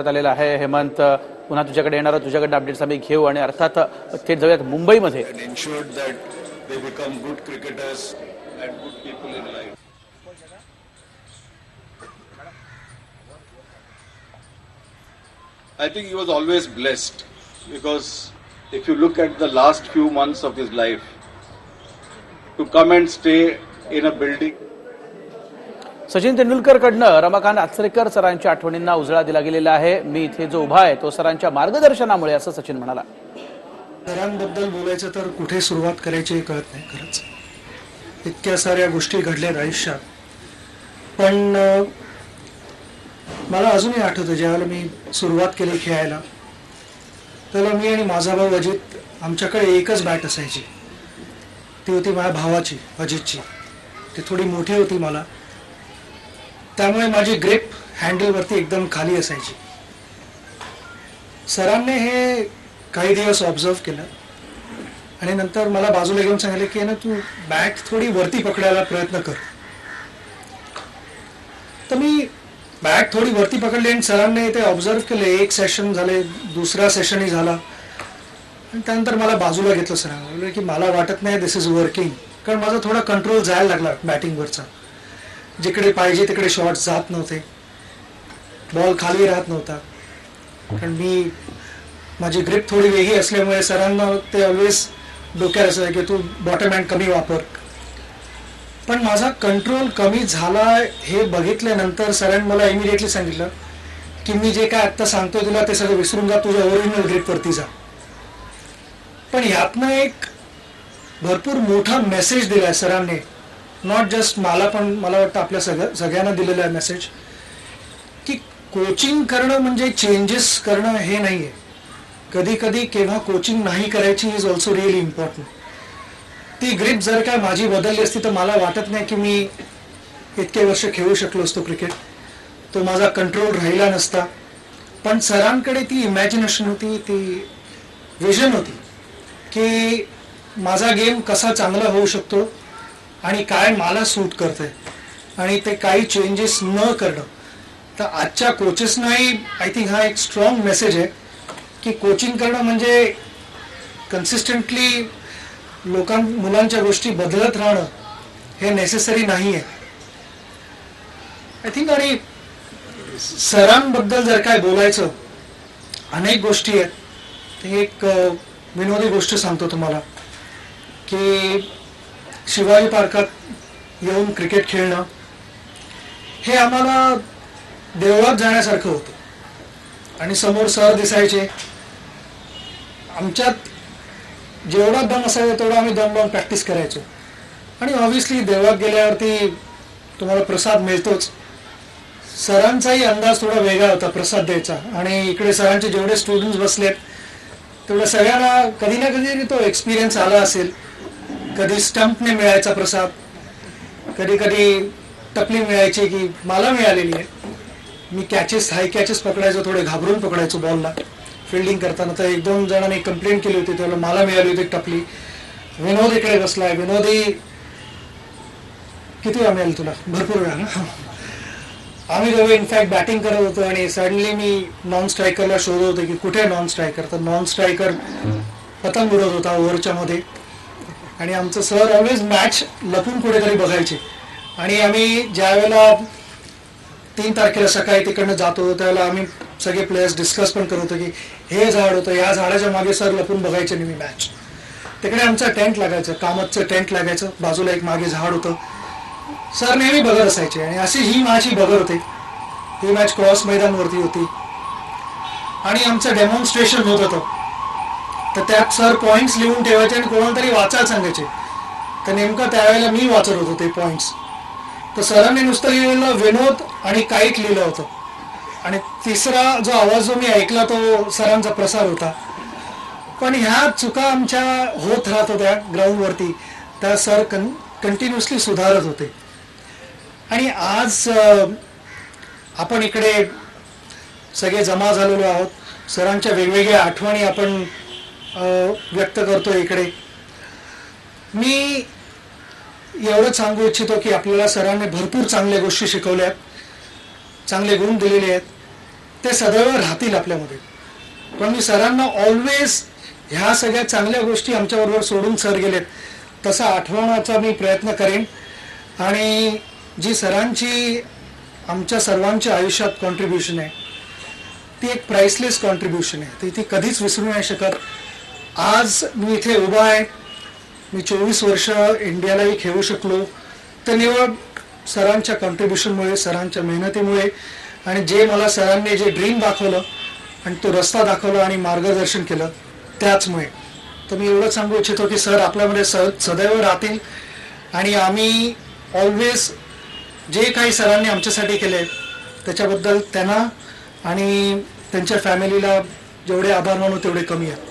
करण्यात आलेला आहे हेमंत पुन्हा तुझ्याकडे येणार तुझ्याकडे अपडेट्स आम्ही घेऊ आणि अर्थात थेट जाऊयात मुंबईमध्ये and ensured that they become good cricketers and good people in life. I think he was always blessed because if you look at the last few months of his life, to come and stay in a building Sachin तेंडुलकरकडनं Ramakant Achrekar सरांच्या आठवणींना उजळा दिला गेलेला आहे. मी इथे जो उभा आहे तो सरांच्या मार्गदर्शनामुळे असं सचिन म्हणाला. सरांबद्दल बोलायचं तर कुठे सुरुवात करायची कळत नाही खरंच. इतक्या साऱ्या गोष्टी घडल्या आयुष्यात. पण मला अजूनही आठवतं ज्यावेळेला मी सुरुवात केली खेळायला त्याला मी आणि माझा भाऊ अजित आमच्याकडे एकच बॅट असायची. ती होती माझ्या भावाची अजितची. ती थोडी मोठी होती मला. त्यामुळे माझी ग्रेप हँडलवरती एकदम खाली असायची. सरांनी हे काही दिवस ऑब्झर्व केलं. आणि नंतर मला बाजूला घेऊन सांगितलं की ना तू बॅट थोडी वरती पकडायला प्रयत्न कर. तर मी बॅट थोडी वरती पकडली आणि सरांनी ते ऑब्झर्व केले. एक सेशन झाले दुसरा सेशनही झाला. आणि त्यानंतर मला बाजूला घेतलं सरांना. की मला वाटत नाही दिस इज वर्किंग कारण माझा थोडा कंट्रोल जायला लागला बॅटिंगवरचा जिकडे पाहिजे तिकडे शॉट जात नव्हते. बॉल खाली राहत नव्हता. कारण मी माझी ग्रिप थोडी वेगळी असल्यामुळे सरांना ते ऑलवेज डोक्यात असं की तू बॉटम हँड कमी वापर. पण माझा कंट्रोल कमी झाला हे बघितल्यानंतर सरांनी मला इमिडिएटली सांगितलं की मी जे काय आत्ता सांगतोय तुला ते सगळं विसरून जा तुझ्या ओरिजिनल ग्रिपवरती जा. पण यातनं एक भरपूर मोठा मेसेज दिलाय सरांनी. नॉट जस्ट मला पण मला वाटतं आपल्या सगळ्या सगळ्यांना दिलेला आहे मेसेज की कोचिंग करणं म्हणजे चेंजेस करणं हे नाही आहे कधी कधी केव्हा कोचिंग नाही करायची इज ऑल्सो रिअली इम्पॉर्टंट ती ग्रीप जर काय माझी बदलली असती तर मला वाटत नाही की मी इतके वर्ष खेळू शकलो असतो क्रिकेट तो माझा कंट्रोल राहिला नसता. पण सरांकडे ती इमॅजिनेशन होती ती विजन होती. की माझा गेम कसा चांगला होऊ शकतो? आणि काय मला सूट करतंय. आणि ते काही चेंजेस न करणं. तर आजच्या कोचेसनाही आय थिंक हा एक स्ट्रॉंग मेसेज आहे की कोचिंग करणं म्हणजे कन्सिस्टंटली लोकां मुलांच्या गोष्टी बदलत राहणं हे नेसेसरी नाही आहे आय थिंक आणि सरांबद्दल जर काय बोलायचं अनेक गोष्टी आहेत. ते एक विनोदी गोष्ट सांगतो तुम्हाला की शिवाजी पार्कात येऊन क्रिकेट खेळणं हे आम्हाला देवळात जाण्यासारखं होतं. आणि समोर सर दिसायचे. आमच्यात जेवढा दम असायचा तेवढा आम्ही दम लावून प्रॅक्टिस करायचो. आणि ऑब्व्हियसली देवळात गेल्यावरती तुम्हाला प्रसाद मिळतोच. सरांचाही अंदाज थोडा वेगळा होता प्रसाद द्यायचा. आणि इकडे सरांचे जेवढे स्टुडंट्स बसलेत तेवढ्या सगळ्यांना कधी ना कधी तो एक्सपिरियन्स आला असेल. कधी स्टंपने मिळायचा प्रसाद? कधी कधी टपली मिळायची की मला मिळालेली आहे. मी कॅचेस हाय कॅचेस पकडायचो थोडे घाबरून पकडायचो बॉलला फिल्डिंग करताना तर एक दोन जणांनी कंप्लेंट केली होती त्याला मला मिळाली होती टपली. विनोद इकडे बसलाय. विनोदी किती वेळा मिळेल तुला? भरपूर वेळा ना? आम्ही दोघे इनफॅक्ट बॅटिंग करत होतो आणि सडनली मी नॉन स्ट्रायकरला शोधत होतो की कुठे नॉन स्ट्रायकर तर नॉन स्ट्रायकर पतंग उडत होता ओव्हरच्या मध्ये आणि आमचं सर ऑलवेज मॅच लपून कुठेतरी बघायचे. आणि आम्ही ज्या वेळेला तीन तारखेला सकाळी तिकडनं जातो त्यावेळेला आम्ही सगळे प्लेयर्स डिस्कस पण करत होतो की हे झाड होतं या झाडाच्या मागे सर लपून बघायचे नेहमी मॅच तिकडे आमचं टेंट लागायचं कामतचं टेंट लागायचं बाजूला एक मागे झाड होतं. सर नेहमी बघत असायचे आणि अशी ही मॅच ही बघत होती. ही मॅच क्रॉस मैदानवरती होती. आणि आमचं डेमॉन्स्ट्रेशन होत होतं. तर त्यात सर पॉइंट्स लिहून ठेवायचे आणि कोणाला तरी वाचायला सांगायचे. तर नेमकं त्यावेळेला मी वाचत होतो ते पॉइंट्स तर सरांनी नुसतं लिहिलेलं विनोद आणि काईट लिहिलं होतं. आणि तिसरा जो आवाज जो मी ऐकला तो सरांचा प्रसार होता. पण ह्या चुका आमच्या होत राहत होत्या ग्राउंडवरती त्या सर कन कंटिन्युअसली सुधारत होते. आणि आज आपण इकडे सगळे जमा झालेलो आहोत. सरांच्या वेगवेगळ्या आठवणी आपण व्यक्त करतो इकडे. मी एवढंच सांगू इच्छितो की आपल्याला सरांनी भरपूर चांगल्या गोष्टी शिकवल्या. आहेत चांगले गुण दिलेले आहेत. ते सदैव राहतील आपल्यामध्ये. पण मी सरांना ऑलवेज ह्या सगळ्या चांगल्या गोष्टी आमच्याबरोबर सोडून सर गेलेत. तसा आठवण्याचा मी प्रयत्न करेन. आणि जी सरांची आमच्या सर्वांच्या आयुष्यात कॉन्ट्रीब्युशन आहे ती एक प्राइसलेस कॉन्ट्रीब्युशन आहे. ती ती कधीच विसरू नाही शकत. आज मी इथे उभा आहे. मी चोवीस वर्ष इंडियालाही खेळू शकलो. तर निवड सरांच्या कॉन्ट्रीब्युशनमुळे सरांच्या मेहनतीमुळे आणि जे मला सरांनी जे ड्रीम दाखवलं आणि तो रस्ता दाखवला आणि मार्गदर्शन केलं त्याचमुळे. तर मी एवढंच सांगू इच्छितो की सर आपल्यामध्ये स सदैव राहतील आणि आम्ही ऑलवेज जे काही सरांनी आमच्यासाठी केले त्याच्याबद्दल त्यांना आणि त्यांच्या फॅमिलीला जेवढे आभार मानू तेवढे कमी आहेत